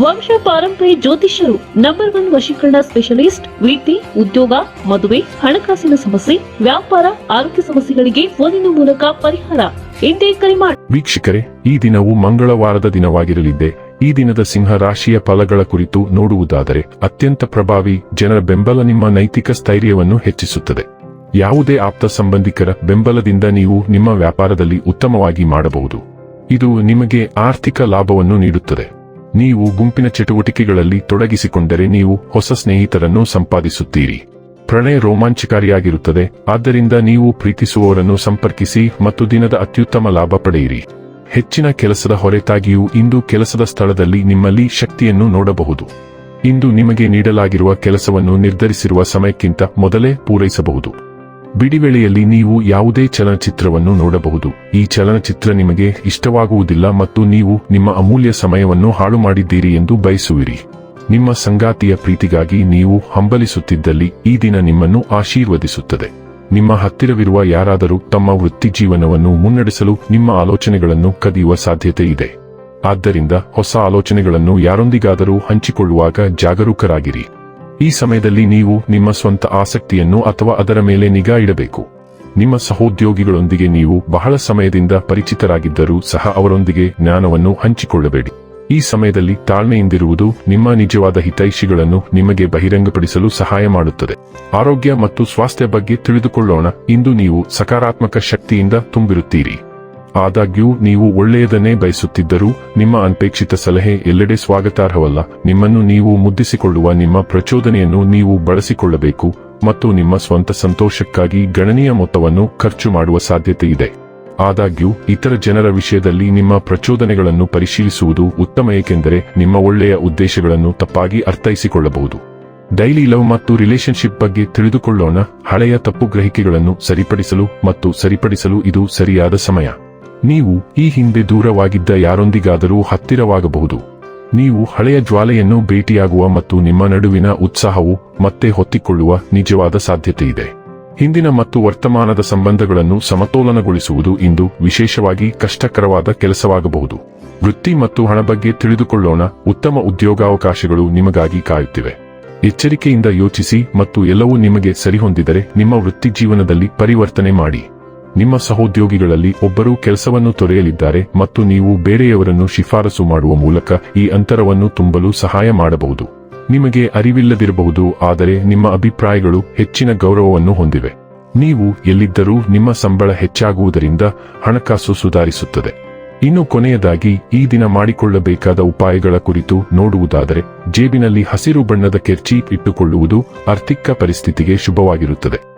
ವಂಶ ಪಾರಂಪರ್ಯ ಜ್ಯೋತಿಷ್ಯರು ನಂಬರ್ ಒನ್ ವಶೀಕರಣ ಸ್ಪೆಷಲಿಸ್ಟ್ ವೃತ್ತಿ ಉದ್ಯೋಗ, ಮದುವೆ, ಹಣಕಾಸಿನ ಸಮಸ್ಯೆ, ವ್ಯಾಪಾರ, ಆರೋಗ್ಯ ಸಮಸ್ಯೆಗಳಿಗೆ ಫೋನಿನ ಮೂಲಕ ಪರಿಹಾರ. ಎಂದೇ ಕರೆ ಮಾಡಿ ವೀಕ್ಷಕರೇ, ಈ ದಿನವು ಮಂಗಳವಾರದ ದಿನವಾಗಿರಲಿದೆ ಈ ದಿನದ ಸಿಂಹ ರಾಶಿಯ ಫಲಗಳ ಕುರಿತು ನೋಡುವುದಾದರೆ, ಅತ್ಯಂತ ಪ್ರಭಾವಿ ಜನರ ಬೆಂಬಲ ನಿಮ್ಮ ನೈತಿಕ ಸ್ಥೈರ್ಯವನ್ನು ಹೆಚ್ಚಿಸುತ್ತದೆ. ಯಾವುದೇ ಆಪ್ತ ಸಂಬಂಧಿಕರ ಬೆಂಬಲದಿಂದ ನೀವು ನಿಮ್ಮ ವ್ಯಾಪಾರದಲ್ಲಿ ಉತ್ತಮವಾಗಿ ಮಾಡಬಹುದು. ಇದು ನಿಮಗೆ ಆರ್ಥಿಕ ಲಾಭವನ್ನು ನೀಡುತ್ತದೆ. ನೀವು ಗುಂಪಿನ ಚಟುವಟಿಕೆಗಳಲ್ಲಿ ತೊಡಗಿಸಿಕೊಂಡರೆ ನೀವು ಹೊಸ ಸ್ನೇಹಿತರನ್ನು ಸಂಪಾದಿಸುತ್ತೀರಿ. ಪ್ರಣಯ ರೋಮಾಂಚಕಾರಿಯಾಗಿರುತ್ತದೆ, ಆದ್ದರಿಂದ ನೀವು ಪ್ರೀತಿಸುವವರನ್ನು ಸಂಪರ್ಕಿಸಿ ಮತ್ತು ದಿನದ ಅತ್ಯುತ್ತಮ ಲಾಭ ಪಡೆಯಿರಿ. ಹೆಚ್ಚಿನ ಕೆಲಸದ ಹೊರತಾಗಿಯೂ ಇಂದು ಕೆಲಸದ ಸ್ಥಳದಲ್ಲಿ ನಿಮ್ಮಲ್ಲಿ ಶಕ್ತಿಯನ್ನು ನೋಡಬಹುದು. ಇಂದು ನಿಮಗೆ ನೀಡಲಾಗಿರುವ ಕೆಲಸವನ್ನು ನಿರ್ಧರಿಸಿರುವ ಸಮಯಕ್ಕಿಂತ ಮೊದಲೇ ಪೂರೈಸಬಹುದು. ಬಿಡಿವೇಳೆಯಲ್ಲಿ ನೀವು ಯಾವುದೇ ಚಲನಚಿತ್ರವನ್ನು ನೋಡಬಹುದು. ಈ ಚಲನಚಿತ್ರ ನಿಮಗೆ ಇಷ್ಟವಾಗುವುದಿಲ್ಲ ಮತ್ತು ನೀವು ನಿಮ್ಮ ಅಮೂಲ್ಯ ಸಮಯವನ್ನು ಹಾಳು ಮಾಡಿದ್ದೀರಿ ಎಂದು ಬಯಸುವಿರಿ. ನಿಮ್ಮ ಸಂಗಾತಿಯ ಪ್ರೀತಿಗಾಗಿ ನೀವು ಹಂಬಲಿಸುತ್ತಿದ್ದಲ್ಲಿ ಈ ದಿನ ನಿಮ್ಮನ್ನು ಆಶೀರ್ವದಿಸುತ್ತದೆ. ನಿಮ್ಮ ಹತ್ತಿರವಿರುವ ಯಾರಾದರೂ ತಮ್ಮ ವೃತ್ತಿ ಜೀವನವನ್ನು ಮುನ್ನಡೆಸಲು ನಿಮ್ಮ ಆಲೋಚನೆಗಳನ್ನು ಕದಿಯುವ ಸಾಧ್ಯತೆ ಇದೆ. ಆದ್ದರಿಂದ ಹೊಸ ಆಲೋಚನೆಗಳನ್ನು ಯಾರೊಂದಿಗಾದರೂ ಹಂಚಿಕೊಳ್ಳುವಾಗ ಜಾಗರೂಕರಾಗಿರಿ. ಈ ಸಮಯದಲ್ಲಿ ನೀವು ನಿಮ್ಮ ಸ್ವಂತ ಆಸಕ್ತಿಯನ್ನು ಅಥವಾ ಅದರ ಮೇಲೆ ನಿಗಾ ಇಡಬೇಕು. ನಿಮ್ಮ ಸಹೋದ್ಯೋಗಿಗಳೊಂದಿಗೆ ನೀವು ಬಹಳ ಸಮಯದಿಂದ ಪರಿಚಿತರಾಗಿದ್ದರೂ ಸಹ ಅವರೊಂದಿಗೆ ಜ್ಞಾನವನ್ನು ಹಂಚಿಕೊಳ್ಳಬೇಡಿ. ಈ ಸಮಯದಲ್ಲಿ ತಾಳ್ಮೆಯಿಂದಿರುವುದು ನಿಮ್ಮ ನಿಜವಾದ ಹಿತೈಷಿಗಳನ್ನು ನಿಮಗೆ ಬಹಿರಂಗಪಡಿಸಲು ಸಹಾಯ ಮಾಡುತ್ತದೆ. ಆರೋಗ್ಯ ಮತ್ತು ಸ್ವಾಸ್ಥ್ಯ ಬಗ್ಗೆ ತಿಳಿದುಕೊಳ್ಳೋಣ. ಇಂದು ನೀವು ಸಕಾರಾತ್ಮಕ ಶಕ್ತಿಯಿಂದ ತುಂಬಿರುತ್ತೀರಿ. ಆದಾಗ್ಯೂ, ನೀವು ಒಳ್ಳೆಯದನ್ನೇ ಬಯಸುತ್ತಿದ್ದರೂ, ನಿಮ್ಮ ಅನ್ಪೇಕ್ಷಿತ ಸಲಹೆ ಎಲ್ಲೆಡೆ ಸ್ವಾಗತಾರ್ಹವಲ್ಲ. ನಿಮ್ಮನ್ನು ನೀವು ಮುದ್ದಿಸಿಕೊಳ್ಳುವ ನಿಮ್ಮ ಪ್ರಚೋದನೆಯನ್ನು ನೀವು ಬಳಸಿಕೊಳ್ಳಬೇಕು ಮತ್ತು ನಿಮ್ಮ ಸ್ವಂತ ಸಂತೋಷಕ್ಕಾಗಿ ಗಣನೀಯ ಮೊತ್ತವನ್ನು ಖರ್ಚು ಮಾಡುವ ಸಾಧ್ಯತೆ ಇದೆ. ಆದಾಗ್ಯೂ, ಇತರ ಜನರ ವಿಷಯದಲ್ಲಿ ನಿಮ್ಮ ಪ್ರಚೋದನೆಗಳನ್ನು ಪರಿಶೀಲಿಸುವುದು ಉತ್ತಮ, ಏಕೆಂದರೆ ನಿಮ್ಮ ಒಳ್ಳೆಯ ಉದ್ದೇಶಗಳನ್ನು ತಪ್ಪಾಗಿ ಅರ್ಥೈಸಿಕೊಳ್ಳಬಹುದು. ಡೈಲಿ ಲವ್ ಮತ್ತು ರಿಲೇಶನ್ಶಿಪ್ ಬಗ್ಗೆ ತಿಳಿದುಕೊಳ್ಳೋಣ. ಹಳೆಯ ತಪ್ಪು ಗ್ರಹಿಕೆಗಳನ್ನು ಸರಿಪಡಿಸಲು ಮತ್ತು ಸರಿಪಡಿಸಲು ಇದು ಸರಿಯಾದ ಸಮಯ. ನೀವು ಈ ಹಿಂದೆ ದೂರವಾಗಿದ್ದ ಯಾರೊಂದಿಗಾದರೂ ಹತ್ತಿರವಾಗಬಹುದು. ನೀವು ಹಳೆಯ ಜ್ವಾಲೆಯನ್ನು ಭೇಟಿಯಾಗುವ ಮತ್ತು ನಿಮ್ಮ ನಡುವಿನ ಉತ್ಸಾಹವು ಮತ್ತೆ ಹೊತ್ತಿಕೊಳ್ಳುವ ನಿಜವಾದ ಸಾಧ್ಯತೆಯಿದೆ. ಹಿಂದಿನ ಮತ್ತು ವರ್ತಮಾನದ ಸಂಬಂಧಗಳನ್ನು ಸಮತೋಲನಗೊಳಿಸುವುದು ಇಂದು ವಿಶೇಷವಾಗಿ ಕಷ್ಟಕರವಾದ ಕೆಲಸವಾಗಬಹುದು. ವೃತ್ತಿ ಮತ್ತು ಹಣ ಬಗ್ಗೆ ತಿಳಿದುಕೊಳ್ಳೋಣ, ಉತ್ತಮ ಉದ್ಯೋಗಾವಕಾಶಗಳು ನಿಮಗಾಗಿ ಕಾಯುತ್ತಿವೆ. ಎಚ್ಚರಿಕೆಯಿಂದ ಯೋಚಿಸಿ ಮತ್ತು ಎಲ್ಲವೂ ನಿಮಗೆ ಸರಿಹೊಂದಿದರೆ ನಿಮ್ಮ ವೃತ್ತಿ ಜೀವನದಲ್ಲಿ ಪರಿವರ್ತನೆ ಮಾಡಿ. ನಿಮ್ಮ ಸಹೋದ್ಯೋಗಿಗಳಲ್ಲಿ ಒಬ್ಬರು ಕೆಲಸವನ್ನು ತೊರೆಯಲಿದ್ದಾರೆ ಮತ್ತು ನೀವು ಬೇರೆಯವರನ್ನು ಶಿಫಾರಸು ಮಾಡುವ ಮೂಲಕ ಈ ಅಂತರವನ್ನು ತುಂಬಲು ಸಹಾಯ ಮಾಡಬಹುದು. ನಿಮಗೆ ಅರಿವಿಲ್ಲದಿರಬಹುದು, ಆದರೆ ನಿಮ್ಮ ಅಭಿಪ್ರಾಯಗಳು ಹೆಚ್ಚಿನ ಗೌರವವನ್ನು ಹೊಂದಿವೆ. ನೀವು ಎಲ್ಲಿದ್ದರೂ ನಿಮ್ಮ ಸಂಬಳ ಹೆಚ್ಚಾಗುವುದರಿಂದ ಹಣಕಾಸು ಸುಧಾರಿಸುತ್ತದೆ. ಇನ್ನು ಕೊನೆಯದಾಗಿ, ಈ ದಿನ ಮಾಡಿಕೊಳ್ಳಬೇಕಾದ ಉಪಾಯಗಳ ಕುರಿತು ನೋಡುವುದಾದರೆ, ಜೇಬಿನಲ್ಲಿ ಹಸಿರು ಬಣ್ಣದ ಕೆರ್ಚಿ ಇಟ್ಟುಕೊಳ್ಳುವುದು ಆರ್ಥಿಕ ಪರಿಸ್ಥಿತಿಗೆ ಶುಭವಾಗಿರುತ್ತದೆ.